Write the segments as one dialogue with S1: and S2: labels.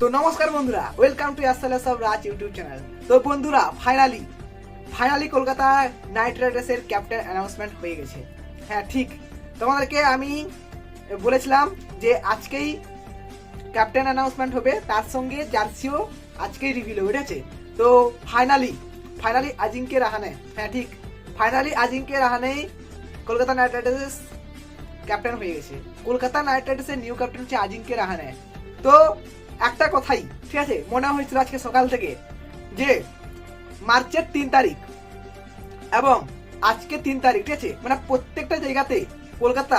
S1: তো নমস্কার বন্ধুরা welcome to SLS of Raj YouTube channel তো বন্ধুরা ফাইনালি ফাইনালি কলকাতা নাইট রাইডার্সের ক্যাপ্টেন অ্যানাউন্সমেন্ট হয়ে গেছে। হ্যাঁ ঠিক। তোমাদেরকে আমি বলেছিলাম যে আজকেই ক্যাপ্টেন অ্যানাউন্সমেন্ট হবে, তার সঙ্গে জার্সিও আজকেই রিভিল হবে, ঠিক আছে? তো ফাইনালি ফাইনালি আজিঙ্কে রাহানে হ্যাঁ ঠিক। ফাইনালি আজিঙ্কে রাহানেই কলকাতা নাইট রাইডার্স ক্যাপ্টেন হয়ে গেছে। কলকাতা নাইট রাইডার্সের নিউ ক্যাপ্টেন হচ্ছে আজিঙ্কে রাহানে। তো একটা কথাই, ঠিক আছে? মনে হয়েছিল আজকে সকাল থেকে যে মার্চের তিন তারিখ এবং আজকে তিন তারিখ, ঠিক আছে? মানে প্রত্যেকটা জায়গাতে কলকাতা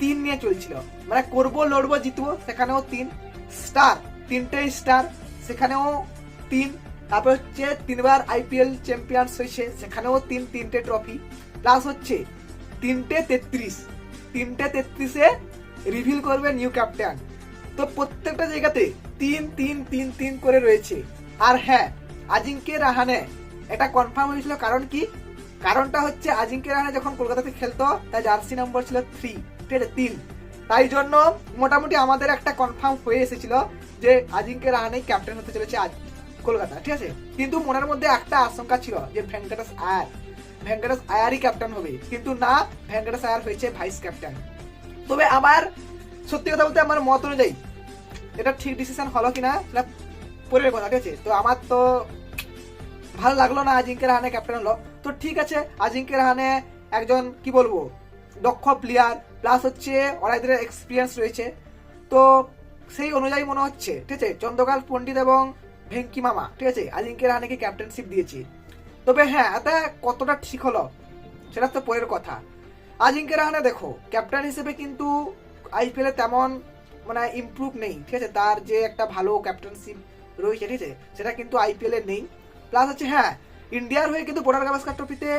S1: তিন নিয়ে চলছিল। মানে করব, লড়বো, জিতবো, সেখানেও তিন। স্টার তিনটে স্টার, সেখানেও তিন। তারপর হচ্ছে তিনবার আইপিএল চ্যাম্পিয়ন্স হয়েছে, সেখানেও তিন, তিনটে ট্রফি। প্লাস হচ্ছে তিনটে তেত্রিশ। তিনটে তেত্রিশে রিভিল করবে নিউ ক্যাপ্টেন। তো প্রত্যেকটা জায়গাতে তিন তিন তিন তিন করে রয়েছে। আর হ্যাঁ আজিঙ্কে রাহানে। এটা কনফার্ম হয়েছিল কারণ কি? কারণটা হচ্ছে আজিঙ্কে রাহানে যখন কলকাতাতে খেলতো, তার জার্সি নম্বর ছিল থ্রি ঠিক আছে, তিন। তাই জন্য মোটামুটি আমাদের একটা কনফার্ম হয়ে এসেছিল যে আজিঙ্কে রাহানেই ক্যাপ্টেন হতে চলেছে আজ কলকাতা, ঠিক আছে? কিন্তু মনের মধ্যে একটা আশঙ্কা ছিল যে ভেঙ্কটেশ আয়ার, ভেঙ্কটেশ আয়ারই ক্যাপ্টেন হবে। কিন্তু না, ভেঙ্কটেশ আয়ার হয়েছে ভাইস ক্যাপ্টেন তবে আমার সত্যি কথা বলতে আমার মত অনুযায়ী এটা ঠিক ডিসিশন হলো কিনা, সেটা পরের কথা ঠিক আছে? তো আমার তো ভালো লাগল না আজিঙ্কে রাহানে ক্যাপ্টেন হলো। তো ঠিক আছে আজিঙ্কে রাহানে একজন, কি বলব, দক্ষ প্লেয়ার প্লাস হচ্ছে অনেক দিনের এক্সপিরিয়েন্স রয়েছে। তো সেই অনুযায়ী মনে হচ্ছে, ঠিক আছে? চন্দ্রকাল পণ্ডিত এবং ভেঙ্কি মামা, ঠিক আছে? আজিঙ্কে রাহানেকে ক্যাপ্টেনশিপ দিয়েছে? তবে হ্যাঁ এটা কতটা ঠিক হলো, সেটা তো পরের কথা। আজিঙ্কে রাহানে দেখো ক্যাপ্টেন হিসেবে কিন্তু আইপিএলে তেমন মানে ইমপ্রুভ নেই, ঠিক আছে? তার যে একটা ভালো ক্যাপ্টেনশিপ রয়েছে, ঠিক আছে? সেটা কিন্তু আইপিএল নেই। প্লাস হচ্ছে হ্যাঁ ইন্ডিয়ার হয়ে কিন্তু বোর্ডার গাভাস্কার ট্রফিতে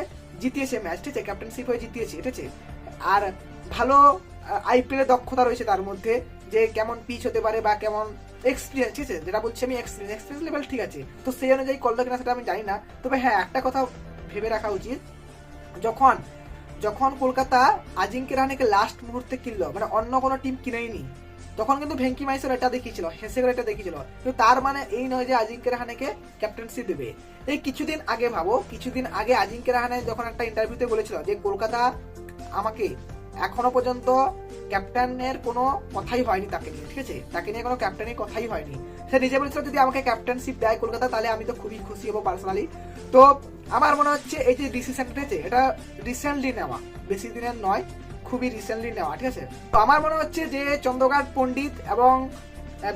S1: জিতিয়েছে ম্যাচ ঠিক আছে? ক্যাপ্টেনশিপ হয়ে জিতিয়েছে, ঠিক আছে? আর ভালো আইপিএল দক্ষতা রয়েছে তার মধ্যে, যে কেমন পিচ হতে পারে বা কেমন এক্সপিরিয়েন্স ঠিক আছে? যেটা বলছি আমি এক্সপিরিয়েন্স এক্সপিরিয়েন্স লেভেল ঠিক আছে। তো সেই অনুযায়ী করল কিনা সেটা আমি জানি না। তবে হ্যাঁ একটা কথা ভেবে রাখা উচিত। যখন যখন কলকাতা আজিঙ্কে রাহানেকে লাস্ট মুহূর্তে কিনলো মানে অন্য কোনো টিম কিনেইনি তখন কিন্তু ভেঙ্কি মাইসের এটা দেখিয়েছিল, হেসে করে এটা দেখিয়েছিল। কিন্তু তার মানে এই নয় যে আজিঙ্কে রাহানেকে ক্যাপ্টেন্সি দেবে। এই কিছুদিন আগে ভাবো, কিছুদিন আগে আজিঙ্কে রাহানে যখন একটা ইন্টারভিউতে বলেছিল যে, কলকাতা আমাকে এখনও পর্যন্ত ক্যাপ্টেনের কোনো কথাই হয়নি তাকে নিয়ে, ঠিক আছে? তাকে নিয়ে কোনো ক্যাপ্টেনের কথাই হয়নি। সে নিজে বলেছিল, যদি আমাকে ক্যাপ্টেনশিপ দেয় কলকাতা, তাহলে আমি তো খুবই খুশি হব পার্সোনালি তো আমার মনে হচ্ছে, এই যে ডিসিশন আছে? এটা রিসেন্টলি নেওয়া, বেশি দিনের নয়। খুবই রিসেন্টলি নেওয়া, ঠিক আছে? তো আমার মনে হচ্ছে যে চন্দ্রকান্ত পণ্ডিত এবং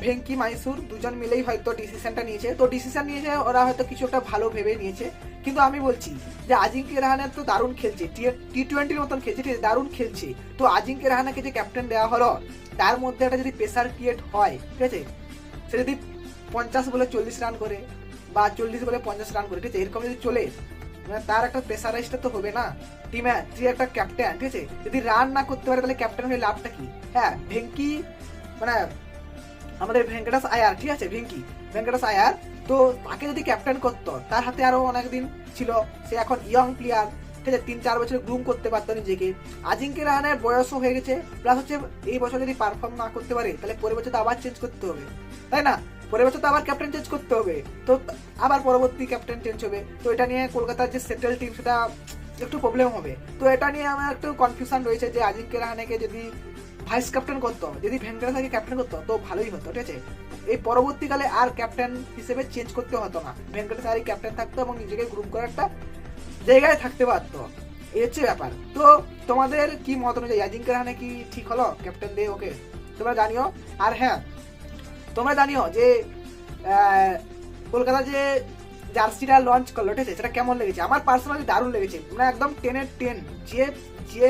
S1: ভেঙ্কি মাইসুর দুজন মিলেই হয়তো ডিসিশনটা নিয়েছে। তো ডিসিশন নিয়েছে, ওরা হয়তো কিছু একটা ভালো ভেবে নিয়েছে। কিন্তু আমি বলছি যে আজিঙ্কে রাহানে তো দারুণ খেলছে, টি টোয়েন্টির মতন খেলছে, ঠিক আছে? দারুণ খেলছে। তো আজিঙ্কে রাহানাকে যে ক্যাপ্টেন দেওয়া হলো, তার মধ্যে একটা যদি প্রেশার ক্রিয়েট হয়, ঠিক আছে? সে যদি পঞ্চাশ বলে চল্লিশ রান করে বা চল্লিশ বলে পঞ্চাশ রান করে, ঠিক আছে? এরকম যদি চলে মানে তার একটা প্রেসারাইজটা তো হবে না। টিমে তুই একটা ক্যাপ্টেন ঠিক আছে? যদি রান না করতে পারে তাহলে ক্যাপ্টেন হয়ে লাভটা কি? হ্যাঁ ভেঙ্কি মানে আমাদের ভেঙ্কটাস আয়ার, ঠিক আছে? ভেঙ্কি, ভেঙ্কটাস আয়ার। তো তাকে যদি ক্যাপ্টেন করতো, তার হাতে আরও অনেক দিন ছিল। সে এখন ইয়ং প্লেয়ার ঠিক আছে? তিন, চার বছর গ্রুম করতে পারতো নিজেকে। আজিঙ্কে রাহানের বয়সও হয়ে গেছে। প্লাস হচ্ছে এই বছর যদি পারফর্ম না করতে পারে, তাহলে পরের বছর তো আবার চেঞ্জ করতে হবে। তাই না? পরের বছর তো আবার ক্যাপ্টেন চেঞ্জ করতে হবে। তো আবার পরবর্তী ক্যাপ্টেন চেঞ্জ হবে। তো এটা নিয়ে কলকাতার যে সেটেল টিম সেটা একটু প্রবলেম হবে। তো এটা নিয়ে আমার একটু কনফিউশন রয়েছে যে আজিঙ্কে রাহানেকে যদি ভাইস ক্যাপ্টেন করতো যদি ভেঙ্কটাসাকে ক্যাপ্টেন করতো তো ভালোই হতো, ঠিক আছে? এই পরবর্তীকালে আর ক্যাপ্টেন হিসেবে চেঞ্জ করতে হতো না। ভেঙ্কটেশ ক্যাপ্টেন থাকতো এবং নিজেকে গ্রুপ করে একটা জায়গায় থাকতে পারতো। এই হচ্ছে ব্যাপার। তো তোমাদের কি মত অনুযায়ী আজিঙ্কে রাহানে কি ঠিক হলো? ক্যাপ্টেন দিয়ে ওকে? তোমরা জানিও। আর হ্যাঁ তোমরা জানিও যে কলকাতা যে জার্সিটা লঞ্চ করল, ঠিক আছে? সেটা কেমন লেগেছে? আমার পার্সোনালি দারুণ লেগেছে মানে একদম টেনের টেন যে যে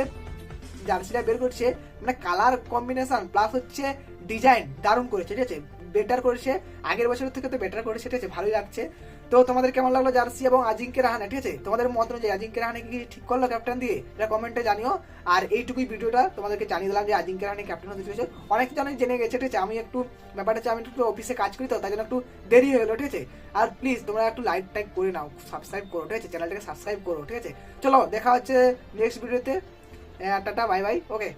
S1: জার্সিটা বের করছে মানে কালার কম্বিনেশন প্লাস হচ্ছে ডিজাইন দারুণ করেছে, ঠিক আছে? বেটার করেছে, আগের বছরের থেকে তো বেটার করেছে, ঠিক আছে, ভালোই লাগছে। তো তোমাদের কেমন লাগল জার্সি এবং আজিঙ্কে রাহানে, ঠিক আছে? তোমাদের মত অনুযায়ী আজিঙ্কে রাহানে কি ঠিক করল ক্যাপ্টেন দিয়ে? এটা কমেন্টে জানিও। আর এইটুকুই ভিডিওটা তোমাদেরকে জানিয়ে দিলাম যে আজিঙ্কে রাহানে ক্যাপ্টেন হতে চলেছে। অনেক জনই জেনে গেছে, ঠিক আছে? আমি একটু ব্যাপারটা হচ্ছে আমি একটু অফিসে কাজ করি তো, তাই জন্য একটু দেরি হয়ে গেলো, ঠিক আছে? আর প্লিজ তোমরা একটু লাইক টাইক করে নাও সাবস্ক্রাইব করো, ঠিক আছে? চ্যানেলটাকে সাবস্ক্রাইব করো, ঠিক আছে? চলো, দেখা হচ্ছে নেক্সট ভিডিওতে টাটা বাই বাই ওকে